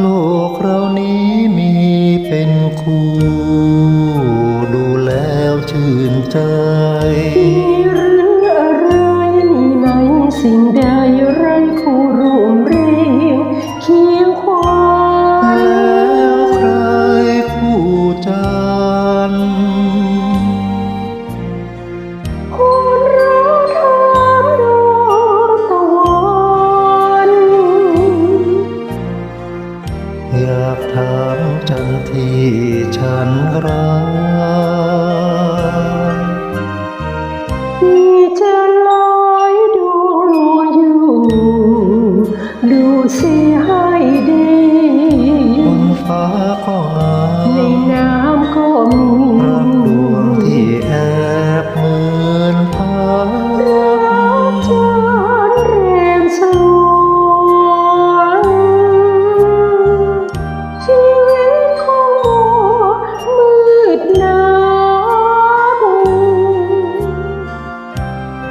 โลกเรานี้มีเป็นคู่ ดูแล้วชื่นใจ อยากถามจันที่ฉันรัก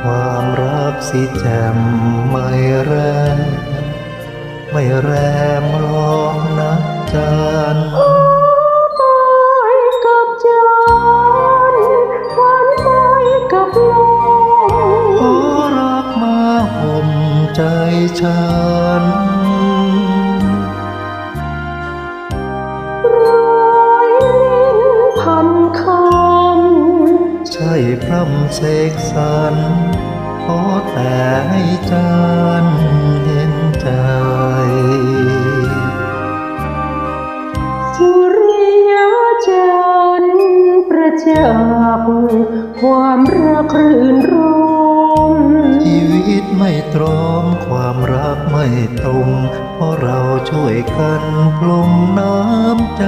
ความรักสิแจ่มไม่แรงไม่แรมหรอกนะจันทร์ไปกับจันทร์ฝันไปกับลมขอรักมาห่มใจฉัน พร่ำเสกสรรขอแต่ให้จันทร์เห็นใจำสุริยจันทร์ประจักษ์ความรักรื่นรมชีวิตไม่ตรอมความรักไม่ตรง เพราะเราช่วยกันปลงน้ำใจ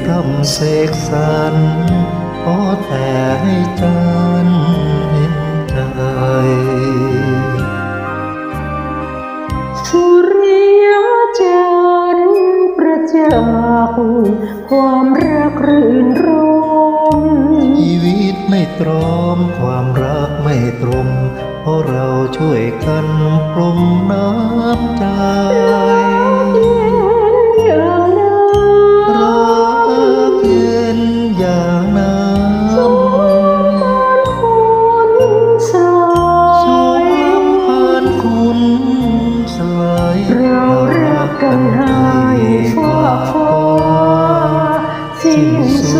พร่ำเสกสรรขอแต่ให้จันทร์เห็นใจสุริยจันทร์ประจักษ์ความรักรื่นรมชีวิตไม่ตรอมความรักไม่ตรงเพราะเราช่วยกันปรมน้ำใจ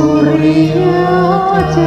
ذريته